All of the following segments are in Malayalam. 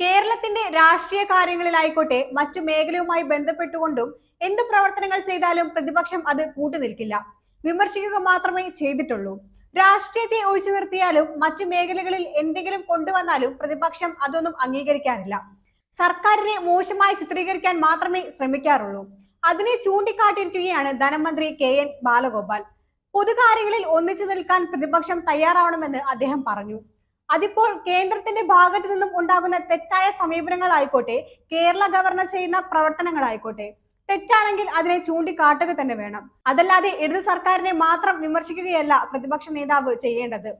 കേരളത്തിന്റെ രാഷ്ട്രീയ കാര്യങ്ങളിലായിക്കോട്ടെ മറ്റു മേഖലയുമായി ബന്ധപ്പെട്ടുകൊണ്ടും എന്ത് പ്രവർത്തനങ്ങൾ ചെയ്താലും പ്രതിപക്ഷം അത് കൂട്ടുനിൽക്കില്ല. വിമർശിക്കുക മാത്രമേ ചെയ്തിട്ടുള്ളൂ. രാഷ്ട്രീയത്തെ ഒഴിച്ചു നിർത്തിയാലും മറ്റു മേഖലകളിൽ എന്തെങ്കിലും കൊണ്ടുവന്നാലും പ്രതിപക്ഷം അതൊന്നും അംഗീകരിക്കാറില്ല. സർക്കാരിനെ മോശമായി ചിത്രീകരിക്കാൻ മാത്രമേ ശ്രമിക്കാറുള്ളൂ. അതിനെ ചൂണ്ടിക്കാട്ടിയിരിക്കുകയാണ് ധനമന്ത്രി കെ എൻ ബാലഗോപാൽ. പൊതുകാര്യങ്ങളിൽ ഒന്നിച്ചു നിൽക്കാൻ പ്രതിപക്ഷം തയ്യാറാവണമെന്ന് അദ്ദേഹം പറഞ്ഞു. അതിപ്പോൾ കേന്ദ്രത്തിന്റെ ഭാഗത്തു നിന്നും ഉണ്ടാകുന്ന തെറ്റായ സമീപനങ്ങളായിക്കോട്ടെ കേരള ഗവർണർ ചെയ്യുന്ന പ്രവർത്തനങ്ങളായിക്കോട്ടെ തെറ്റാണെങ്കിൽ അതിനെ ചൂണ്ടിക്കാട്ടുക തന്നെ വേണം. അതല്ലാതെ ഇടതു സർക്കാരിനെ മാത്രം വിമർശിക്കുകയല്ല പ്രതിപക്ഷ നേതാവ് ചെയ്യേണ്ടത്.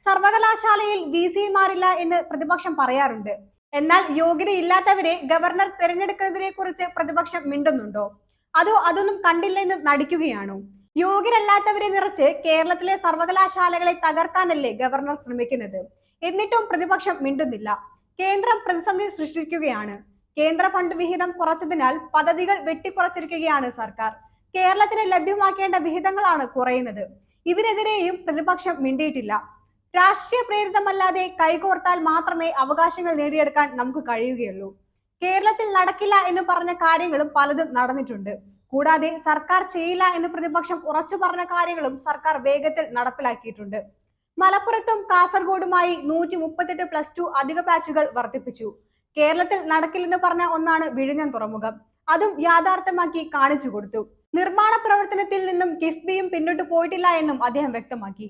സർവകലാശാലയിൽ വി സിമാരില്ല എന്ന് പ്രതിപക്ഷം പറയാറുണ്ട്. എന്നാൽ യോഗ്യതയില്ലാത്തവരെ ഗവർണർ തെരഞ്ഞെടുക്കുന്നതിനെ കുറിച്ച് പ്രതിപക്ഷം മിണ്ടുന്നുണ്ടോ? അതോ അതൊന്നും കണ്ടില്ലെന്ന് നടിക്കുകയാണോ? യോഗ്യരല്ലാത്തവരെ നിറച്ച് കേരളത്തിലെ സർവകലാശാലകളെ തകർക്കാനല്ലേ ഗവർണർ ശ്രമിക്കുന്നത്? എന്നിട്ടും പ്രതിപക്ഷം മിണ്ടുന്നില്ല. കേന്ദ്രം പ്രതിസന്ധി സൃഷ്ടിക്കുകയാണ്. കേന്ദ്ര ഫണ്ട് വിഹിതം കുറച്ചതിനാൽ പദ്ധതികൾ വെട്ടിക്കുറച്ചിരിക്കുകയാണ് സർക്കാർ. കേരളത്തിന് ലഭ്യമാക്കേണ്ട വിഹിതങ്ങളാണ് കുറയുന്നത്. ഇതിനെതിരെയും പ്രതിപക്ഷം മിണ്ടിയിട്ടില്ല. രാഷ്ട്രീയ പ്രേരിതമല്ലാതെ കൈകോർത്താൽ മാത്രമേ അവകാശങ്ങൾ നേടിയെടുക്കാൻ നമുക്ക് കഴിയുകയുള്ളൂ. കേരളത്തിൽ നടക്കില്ല എന്ന് പറഞ്ഞ കാര്യങ്ങളും പലതും നടന്നിട്ടുണ്ട്. കൂടാതെ സർക്കാർ ചെയ്യില്ല എന്ന് പ്രതിപക്ഷം ഉറച്ചു പറഞ്ഞ കാര്യങ്ങളും സർക്കാർ വേഗത്തിൽ നടപ്പിലാക്കിയിട്ടുണ്ട്. മലപ്പുറത്തും കാസർഗോഡുമായി നൂറ്റി മുപ്പത്തെട്ട് പ്ലസ് ടു അധിക ബാച്ചുകൾ വർദ്ധിപ്പിച്ചു. കേരളത്തിൽ നടക്കില്ലെന്ന് പറഞ്ഞ ഒന്നാണ് വിഴിഞ്ഞം തുറമുഖം. അതും യാഥാർത്ഥ്യമാക്കി കാണിച്ചു കൊടുത്തു. നിർമ്മാണ പ്രവർത്തനത്തിൽ നിന്നും കിഫ്ബിയും പിന്നോട്ട് പോയിട്ടില്ല എന്നും അദ്ദേഹം വ്യക്തമാക്കി.